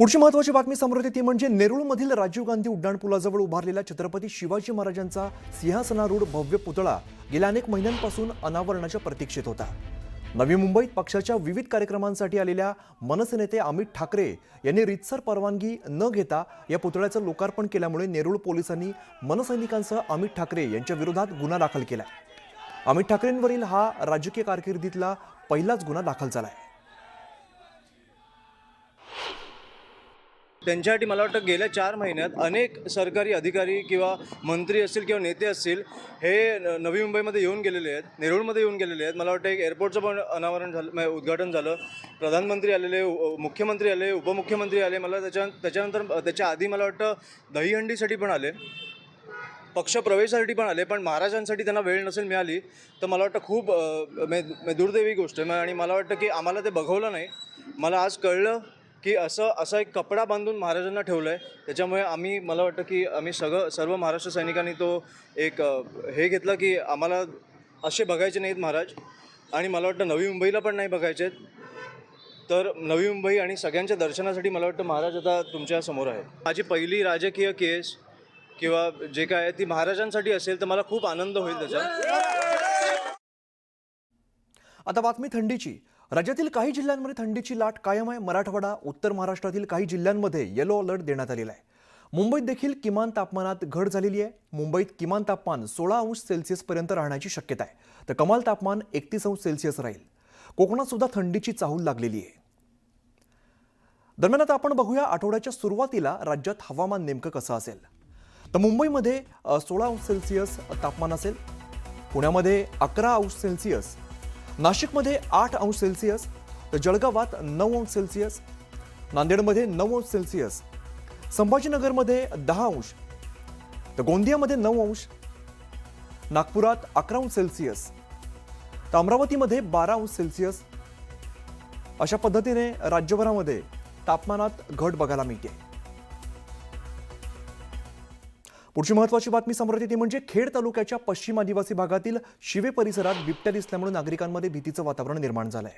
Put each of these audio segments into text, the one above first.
पुढची महत्वाची बातमी समोर येते ती म्हणजे नेरूळमधील राजीव गांधी उड्डाणपुलाजवळ उभारलेला छत्रपती शिवाजी महाराजांचा सिंहासनारूढ भव्य पुतळा गेल्या अनेक महिन्यांपासून अनावरणाच्या प्रतीक्षेत होता. नवी मुंबईत पक्षाच्या विविध कार्यक्रमांसाठी आलेल्या मनसे नेते अमित ठाकरे यांनी रितसर परवानगी न घेता या पुतळ्याचं लोकार्पण केल्यामुळे नेरूळ पोलिसांनी मनसैनिकांसह अमित ठाकरे यांच्या विरोधात गुन्हा दाखल केला. अमित ठाकरेंवरील हा राजकीय कारकिर्दीतला पहिलाच गुन्हा दाखल झाला आहे त्यांच्यासाठी मला वाटतं गेल्या चार महिन्यात अनेक सरकारी अधिकारी किंवा मंत्री असतील किंवा नेते असतील हे नवी मुंबईमध्ये येऊन गेलेले आहेत नेरूळमध्ये येऊन गेलेले आहेत. मला वाटतं एक एअरपोर्टचं पण अनावरण झालं उद्घाटन झालं. प्रधानमंत्री आलेले मुख्यमंत्री आले उपमुख्यमंत्री आले. मला त्याच्या त्याच्यानंतर त्याच्या आधी मला वाटतं दहीहंडीसाठी पण आले पक्ष प्रवेशासाठी पण आले पण महाराजांसाठी त्यांना वेळ नसेल मिळाली तर मला वाटतं खूप मे दुर्दैवी गोष्ट आहे. आणि मला वाटतं की आम्हाला ते बघवलं नाही. मला आज कळलं की असं असा एक कपडा बांधून महाराजांना ठेवलं आहे त्याच्यामुळे आम्ही मला वाटतं की आम्ही सगळं सर्व महाराष्ट्र सैनिकांनी तो एक हे घेतलं की आम्हाला असे बघायचे नाहीत महाराज. आणि मला वाटतं नवी मुंबईला पण नाही बघायचे आहेत. तर नवी मुंबई आणि सगळ्यांच्या दर्शनासाठी मला वाटतं महाराज आता तुमच्यासमोर आहेत. माझी पहिली राजकीय केस किंवा जे काय आहे ती महाराजांसाठी असेल तर मला खूप आनंद होईल त्याचा. आता बातमी थंडीची. राज्यातील काही जिल्ह्यांमध्ये थंडीची लाट कायम आहे. मराठवाडा उत्तर महाराष्ट्रातील काही जिल्ह्यांमध्ये येलो अलर्ट देण्यात आलेला आहे. मुंबईत देखील किमान तापमानात घट झालेली आहे. मुंबईत किमान तापमान सोळा अंश सेल्सिअसपर्यंत राहण्याची शक्यता आहे. तर कमाल तापमान एकतीस अंश सेल्सिअस राहील. कोकणात सुद्धा थंडीची चाहूल लागलेली आहे. दरम्यान आता आपण बघूया आठवड्याच्या सुरुवातीला राज्यात हवामान नेमकं कसं असेल. तर मुंबईमध्ये सोळा अंश सेल्सिअस तापमान असेल. पुण्यामध्ये अकरा अंश सेल्सिअस नाशिकमध्ये आठ अंश सेल्सिअस तर जळगावात नऊ अंश सेल्सिअस नांदेडमध्ये नऊ अंश सेल्सिअस संभाजीनगरमध्ये दहा अंश तर गोंदियामध्ये नऊ अंश नागपुरात अकरा अंश सेल्सिअस तर अमरावतीमध्ये बारा अंश सेल्सिअस. अशा पद्धतीने राज्यभरामध्ये तापमानात घट बघायला मिळते. पुढची महत्वाची बातमी समोर येते म्हणजे खेड तालुक्याच्या पश्चिम आदिवासी भागातील शिवे परिसरात बिबट्या दिसल्यामुळे नागरिकांमध्ये भीतीचं वातावरण निर्माण झालंय.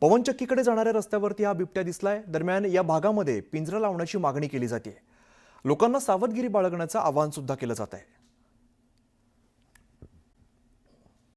पवनचक्कीकडे जाणाऱ्या रस्त्यावरती हा बिबट्या दिसलाय. दरम्यान या भागामध्ये पिंजरा लावण्याची मागणी केली जाते. लोकांना सावधगिरी बाळगण्याचं आवाहन सुद्धा केलं जात आहे